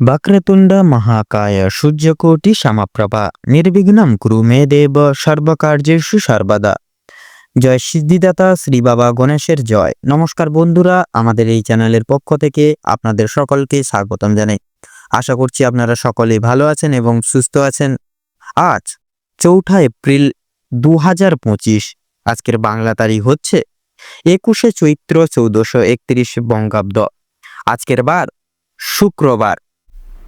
వక్రతుండ మహాకాయ সূর্যকোটি সমপ্রভা নির্বিঘ্নম কুরু মে দেব সর্বকার্যেষু সর্বদা জয় সিদ্ধিদাতা শ্রী বাবা গণেশের জয় নমস্কার বন্ধুরা আমাদের এই চ্যানেলের পক্ষ থেকে আপনাদের সকলকে স্বাগতম জানাই আশা করছি আপনারা সকলে ভালো আছেন এবং সুস্থ আছেন আজ চৌঠা এপ্রিল দু হাজার পঁচিশ আজকের বাংলা তারিখ হচ্ছে একুশে চৈত্র চৌদ্দশো একত্রিশ বঙ্গাব্দ আজকের বার শুক্রবার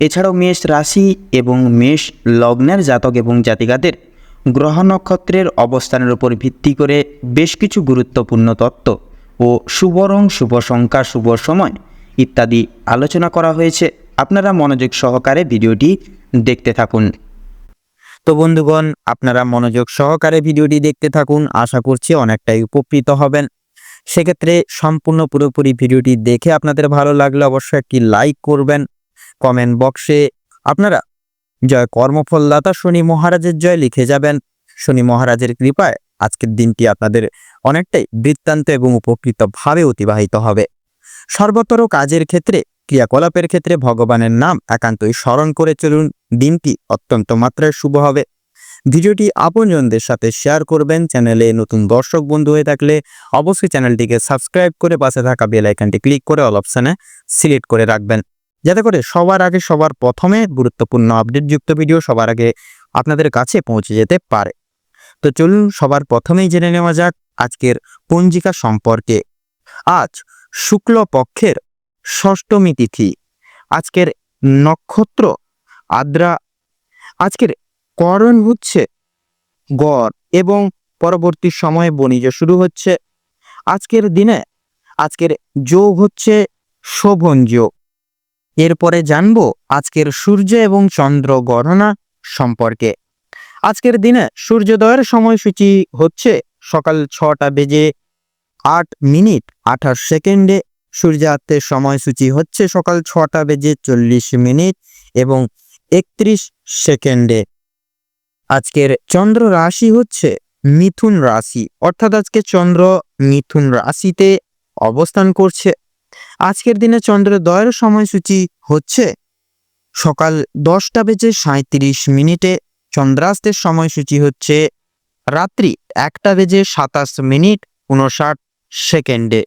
এছাড়াও মেষ রাশি এবং মেষ লগ্নের জাতক এবং জাতিকাদের গ্রহ নক্ষত্রের অবস্থানের উপর ভিত্তি করে বেশ কিছু গুরুত্বপূর্ণ তত্ত্ব ও শুভ রং, শুভ সংখ্যা, শুভ সময় ইত্যাদি আলোচনা করা হয়েছে। আপনারা মনোযোগ সহকারে ভিডিওটি দেখতে থাকুন। তো বন্ধুগণ, আপনারা মনোযোগ সহকারে ভিডিওটি দেখতে থাকুন। আশা করছি অনেকটাই উপকৃত হবেন। সেক্ষেত্রে সম্পূর্ণ পুরোপুরি ভিডিওটি দেখে আপনাদের ভালো লাগলে অবশ্যই একটি লাইক করবেন। কমেন্ট বক্সে আপনারা জয় কর্মফলদাতা শনি মহারাজের জয় লিখে যাবেন। শনি মহারাজের কৃপায় আজকের দিনটি আপনাদের অনেকটাই বৃত্তান্ত এবং উপকৃতভাবে অতিবাহিত হবে। সর্বতর কাজের ক্ষেত্রে, ক্রিয়াকলাপের ক্ষেত্রে ভগবানের নাম একান্তই স্মরণ করে চলুন। দিনটি অত্যন্ত মাত্রায় শুভ হবে। ভিডিওটি আপনজনদের সাথে শেয়ার করবেন। চ্যানেলে নতুন দর্শক বন্ধু হয়ে থাকলে অবশ্যই চ্যানেলটিকে সাবস্ক্রাইব করে পাশে থাকা বেল আইকনটি ক্লিক করে অল অপশানে সিলেক্ট করে রাখবেন। যাতে করে সবার আগে সবার প্রথমে গুরুত্বপূর্ণ আপডেটযুক্ত ভিডিও সবার আগে আপনাদের কাছে পৌঁছে যেতে পারে। তো চলুন সবার প্রথমেই জেনে নেওয়া যাক আজকের পঞ্জিকা সম্পর্কে। আজ শুক্ল পক্ষের ষষ্ঠমী তিথি। আজকের নক্ষত্র আদ্রা। আজকের করণ হচ্ছে গড় এবং পরবর্তী সময়ে বণিজ শুরু হচ্ছে। আজকের দিনে, আজকের যোগ হচ্ছে শোভন যোগ। এরপরে জানব আজকের সূর্য এবং চন্দ্র গণনা সম্পর্কে। আজকের দিনে সূর্যোদয়ের সময়সূচি হচ্ছে সকাল ছটা বেজে আট মিনিট আঠাশ সেকেন্ডে। সূর্যাস্তের সময়সূচি হচ্ছে সকাল ছটা বেজে চল্লিশ মিনিট এবং একত্রিশ সেকেন্ডে। আজকের চন্দ্র রাশি হচ্ছে মিথুন রাশি, অর্থাৎ আজকে চন্দ্র মিথুন রাশিতে অবস্থান করছে। আজকের দিনে চন্দ্রোদয়ের সময়সূচি হচ্ছে সকাল দশটা বেজে সাঁত্রিশ মিনিটে। চন্দ্রাস্তের সময়সূচি হচ্ছে রাত্রি একটা বেজে সাতাশ মিনিট উনষাট সেকেন্ডে।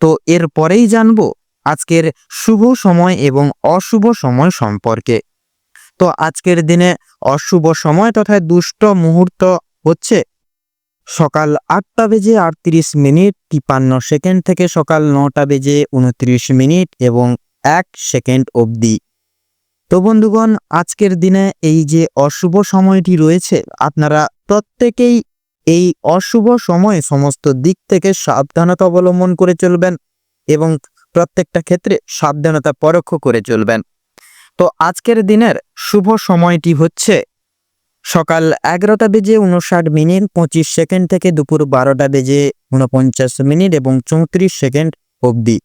তো এর পরেই জানব আজকের শুভ সময় এবং অশুভ সময় সম্পর্কে। তো আজকের দিনে অশুভ সময় তথা দুষ্ট মুহূর্ত হচ্ছে সকাল আটটা বেজে আটত্রিশ মিনিট তিপান্ন সেকেন্ড থেকে সকাল নটা বেজে উনত্রিশ মিনিট এবং এক সেকেন্ড অবধি। তো বন্ধুগণ, আজকের দিনে এই যে অশুভ সময়টি রয়েছে, আপনারা প্রত্যেকেই এই অশুভ সময়ে সমস্ত দিক থেকে সাবধানতা অবলম্বন করে চলবেন এবং প্রত্যেকটা ক্ষেত্রে সাবধানতা পরোক্ষ করে চলবেন। তো আজকের দিনের শুভ সময়টি হচ্ছে সকাল এগারোটা বেজে উনষাট মিনিট, পঁচিশ সেকেন্ড থেকে দুপুর বারোটা বেজে উনপঞ্চাশ মিনিট এবং চৌত্রিশ সেকেন্ড অবধি।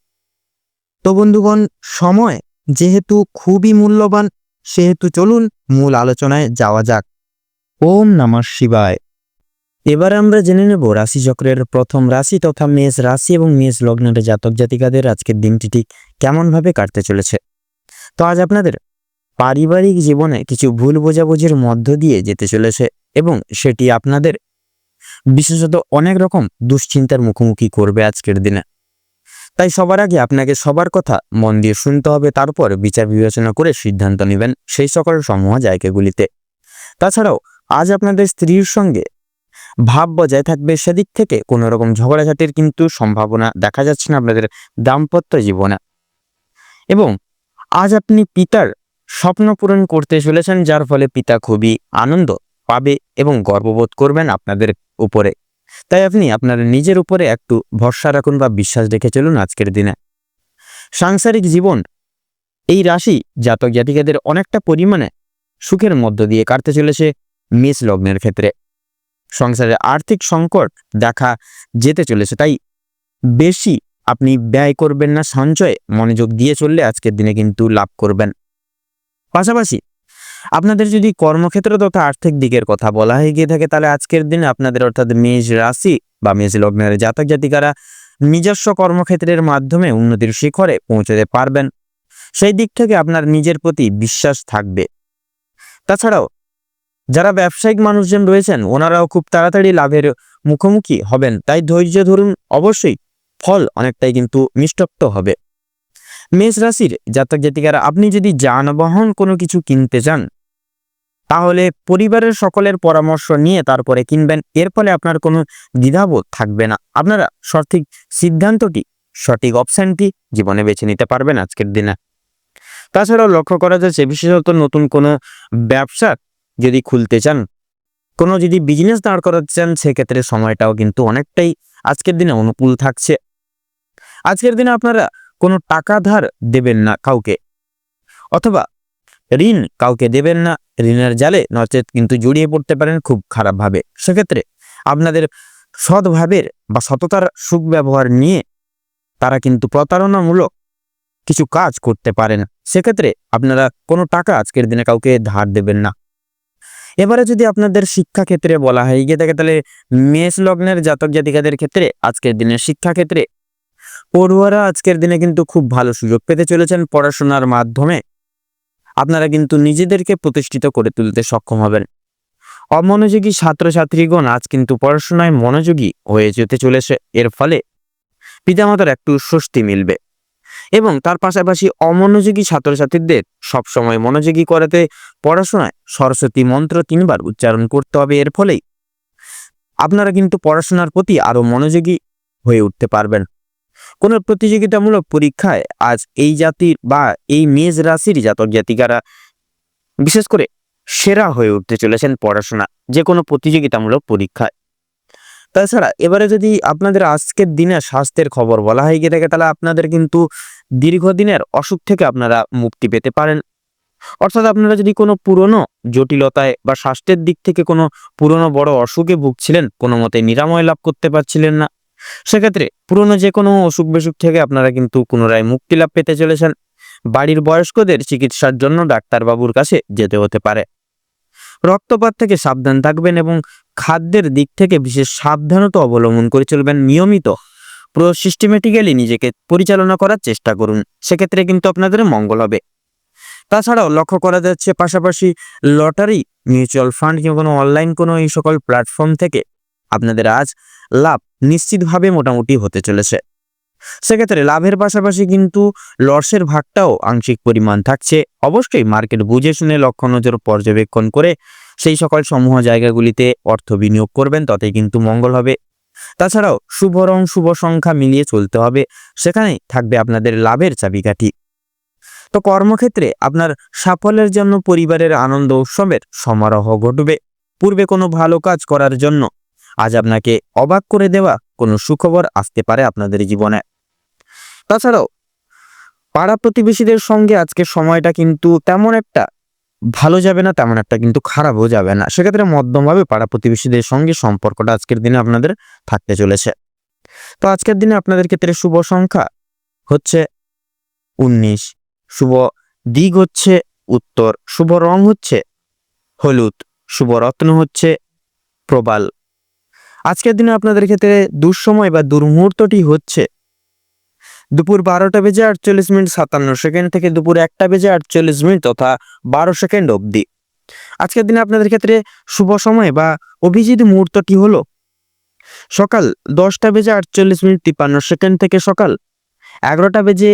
তো বন্ধুগণ, সময় যেহেতু খুবই মূল্যবান, সেহেতু চলুন মূল আলোচনায় যাওয়া যাক। ওম নমঃ শিবায়। এবার আমরা জেনে নেব রাশিচক্রের প্রথম রাশি তথা মেষ রাশি এবং মেষ লগ্নের জাতক জাতিকাদের আজকের দিনটি ঠিক কেমনভাবে কাটতে চলেছে। তো আজ আপনাদের পারিবারিক জীবনে কিছু ভুল বোঝাবুঝির মধ্য দিয়ে যেতে চলেছে এবং সেটি আপনাদের বিশেষত অনেক রকম দুশ্চিন্তার মুখোমুখি করবে আজকের দিনে। তাই সবার আগে আপনাকে সবার কথা মন দিয়ে শুনতে হবে, তারপর বিচার বিবেচনা করে সিদ্ধান্ত নেবেন সেই সকল সমূহ জায়গাগুলিতে। তাছাড়াও আজ আপনাদের স্ত্রীর সঙ্গে ভাব বজায় থাকবে, সেদিক থেকে কোনো রকম ঝগড়াঝাটির কিন্তু সম্ভাবনা দেখা যাচ্ছে না আপনাদের দাম্পত্য জীবনে। এবং আজ আপনি পিতার স্বপ্ন পূরণ করতে চলেছেন, যার ফলে পিতা খুবই আনন্দ পাবে এবং গর্ববোধ করবেন আপনাদের উপরে। তাই আপনি আপনার নিজের উপরে একটু ভরসা রাখুন বা বিশ্বাস রেখে চলুন আজকের দিনে। সাংসারিক জীবন, এই রাশি জাতক জাতিকাদের অনেকটা পরিমাণে সুখের মধ্য দিয়ে কাটতে চলেছে মেষ লগ্নের ক্ষেত্রে। সংসারে আর্থিক সংকট দেখা যেতে চলেছে, তাই বেশি আপনি ব্যয় করবেন না, সঞ্চয়ে মনোযোগ দিয়ে চললে আজকের দিনে কিন্তু লাভ করবেন। পাশাপাশি আপনাদের যদি কর্মক্ষেত্র তথা আর্থিক দিকের কথা বলা হয়ে গিয়ে থাকে, তাহলে আজকের দিনে আপনাদের অর্থাৎ মেষ রাশি বা মেষ লগ্নের জাতক জাতিকারা নিজস্ব কর্মক্ষেত্রের মাধ্যমে উন্নতির শিখরে পৌঁছতে পারবেন। সেই দিক থেকে আপনার নিজের প্রতি বিশ্বাস থাকবে। তাছাড়াও যারা ব্যবসায়িক মানুষজন রয়েছেন, ওনারাও খুব তাড়াতাড়ি লাভের মুখোমুখি হবেন। তাই ধৈর্য ধরুন, অবশ্যই ফল অনেকটাই কিন্তু মিষ্টপ্ত হবে। মেষ রাশির জাতক জাতিকারা, আপনি যদি যানবাহন কোনো কিছু কিনতে চান তাহলে পরিবারের সকলের পরামর্শ নিয়ে তারপরে কিনবেন। এর ফলে আপনার কোনো দ্বিধাবোধ থাকবে না। আপনারা সঠিক সিদ্ধান্তটি, সঠিক অপশানটি জীবনে বেছে নিতে পারবেন আজকের দিনে। তাছাড়াও লক্ষ্য করা যাচ্ছে, বিশেষত নতুন কোনো ব্যবসা যদি খুলতে চান, কোনো যদি বিজনেস দাঁড় করাতে চান, সেক্ষেত্রে সময়টাও কিন্তু অনেকটাই আজকের দিনে অনুকূল থাকছে। আজকের দিনে আপনারা কোনো টাকা ধার দেবেন না কাউকে। অথবা ঋণ কাউকে দেবেন না, ঋণের জালে নচেত কিন্তু জড়িয়ে পড়তে পারেন খুব খারাপভাবে। সেক্ষেত্রে আপনাদের সৎভাবের বা সততার সুখ ব্যবহার নিয়ে তারা কিন্তু প্রতারণামূলক কিছু কাজ করতে পারেন। সেক্ষেত্রে আপনারা কোনো টাকা আজকের দিনে কাউকে ধার দেবেন না। এবারে যদি আপনাদের শিক্ষাক্ষেত্রে বলা হয়, গিয়ে থাকে তাহলে মেষ লগ্নের জাতক জাতিকাদের ক্ষেত্রে আজকের দিনে শিক্ষাক্ষেত্রে পড়ুয়ারা আজকের দিনে কিন্তু খুব ভালো সুযোগ পেতে চলেছেন পড়াশোনার মাধ্যমে। আপনারা কিন্তু নিজেদেরকে প্রতিষ্ঠিত করে তুলতে সক্ষম হবেন। অমনোযোগী ছাত্রছাত্রীগণ আজ কিন্তু পড়াশোনায় মনোযোগী হয়ে যেতে চলেছে। এর ফলে পিতামাতার একটু স্বস্তি মিলবে এবং তার পাশাপাশি অমনোযোগী ছাত্রছাত্রীদের সবসময় মনোযোগী করাতে পড়াশোনায় সরস্বতী মন্ত্র তিনবার উচ্চারণ করতে হবে। এর ফলেই আপনারা কিন্তু পড়াশোনার প্রতি আরও মনোযোগী হয়ে উঠতে পারবেন। কোনো প্রতিযোগিতামূলক পরীক্ষায় আজ এই জাতির বা এই মেষ রাশির জাতক জাতিকারা বিশেষ করে সেরা হয়ে উঠতে চলেছেন পড়াশোনা, যে কোনো প্রতিযোগিতামূলক পরীক্ষায়। তাছাড়া এবারে যদি আপনাদের আজকের দিনে স্বাস্থ্যের খবর বলা হয় গিয়ে থাকে, তাহলে আপনাদের কিন্তু দীর্ঘদিনের অসুখ থেকে আপনারা মুক্তি পেতে পারেন। অর্থাৎ আপনারা যদি কোনো পুরনো জটিলতায় বা স্বাস্থ্যের দিক থেকে কোনো পুরনো বড় অসুখে ভুগছিলেন, কোনো মতে নিরাময় লাভ করতে পারছিলেন না সেক্ষেত্রে পুরনো যে কোনো অসুখ বিসুখ থেকে আপনারা কিন্তু পুনরায় মুক্তি লাভ পেতে চলেছেন। বাড়ির বয়স্কদের চিকিৎসার জন্য ডাক্তারবাবুর কাছে যেতে হতে পারে। রক্তপাত থেকে সাবধান থাকবেন এবং খাদ্যের দিক থেকে বিশেষ সাবধানতা অবলম্বন করে চলবেন। নিয়মিত পুরো সিস্টেমেটিক্যালি নিজেকে পরিচালনা করার চেষ্টা করুন। সেক্ষেত্রে কিন্তু আপনাদের মঙ্গল হবে। তাছাড়াও লক্ষ্য করা যাচ্ছে পাশাপাশি লটারি, মিউচুয়াল ফান্ড কিংবা কোনো অনলাইন কোনো এই সকল প্ল্যাটফর্ম থেকে আপনাদের আজ লাভ নিশ্চিতভাবে মোটামুটি হতে চলেছে। সেক্ষেত্রে লাভের পাশাপাশি কিন্তু লসের ভাগটাও আংশিক পরিমাণ থাকছে। অবশ্যই মার্কেট বুঝে শুনে লক্ষ্য নজর পর্যবেক্ষণ করে সেই সকল সমূহ জায়গাগুলিতে অর্থ বিনিয়োগ করবেন, তাতেই কিন্তু মঙ্গল হবে। তাছাড়াও শুভ রং, শুভ সংখ্যা মিলিয়ে চলতে হবে, সেখানেই থাকবে আপনাদের লাভের চাবিকাঠি। তো কর্মক্ষেত্রে আপনার সাফল্যের জন্য পরিবারের আনন্দ উৎসবের সমারোহ ঘটবে। পূর্বে কোনো ভালো কাজ করার জন্য আজ আপনাকে অবাক করে দেওয়া কোনো সুখবর আসতে পারে আপনাদের জীবনে। তাছাড়াও, পাড়া প্রতিবেশীদের সঙ্গে আজকে সময়টা কিন্তু তেমন একটা ভালো যাবে না, তেমন একটা কিন্তু খারাপও যাবে না। সেক্ষেত্রে মধ্যমভাবে পাড়া প্রতিবেশীদের সঙ্গে সম্পর্কটা আজকের দিনে আপনাদের থাকতে চলেছে। তো আজকের দিনে আপনাদের ক্ষেত্রে শুভ সংখ্যা হচ্ছে উনিশ, শুভ দিক হচ্ছে উত্তর, শুভ রং হচ্ছে হলুদ, শুভ রত্ন হচ্ছে প্রবাল। আজকের দিনে আপনাদের ক্ষেত্রে দুঃসময় বা দুর্মুহূর্তটি হচ্ছে। দুপুর বারোটা বেজে আটচল্লিশ মিনিট সাতান্ন সেকেন্ড থেকে দুপুর একটা বেজে আটচল্লিশ মিনিট তথা বারো সেকেন্ড অবধি। আজকের দিনে আপনাদের ক্ষেত্রে শুভ সময় বা অভিজিৎ মুহূর্তটি হলো সকাল দশটা বেজে আটচল্লিশ মিনিট তিপ্পান্ন সেকেন্ড থেকে সকাল এগারোটা বেজে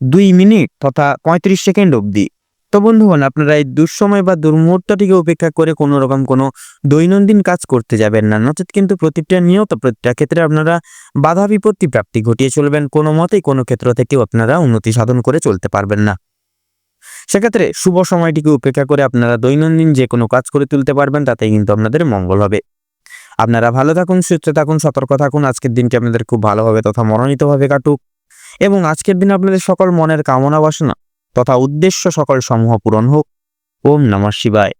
দুই মিনিট তথা পঁয়ত্রিশ সেকেন্ড অবধি। তো বন্ধুগণ, আপনারা এই দুঃসময় বা দুর্মুহূর্তটিকে উপেক্ষা করে কোনো রকম কোনো দৈনন্দিন কাজ করতে যাবেন না। নচেত কিন্তু প্রতিটা নিয়ত প্রতিটা ক্ষেত্রে আপনারা বাধা বিপত্তি প্রাপ্তি ঘটিয়ে চলবেন। কোনো মতেই কোনো ক্ষেত্র থেকেও আপনারা উন্নতি সাধন করে চলতে পারবেন না। সেক্ষেত্রে শুভ সময়টিকে উপেক্ষা করে আপনারা দৈনন্দিন যে কোনো কাজ করে তুলতে পারবেন, তাতেই কিন্তু আপনাদের মঙ্গল হবে। আপনারা ভালো থাকুন, সুস্থ থাকুন, সতর্ক থাকুন। আজকের দিনটি আপনাদের খুব ভালোভাবে তথা মনোনীতভাবে কাটুক। এবং আজকের দিনে আপনাদের সকল মনের কামনা বাসনা তথা উদ্দেশ্য সকল সমূহ পূরণ হোক। ওম নমঃ শিবায়।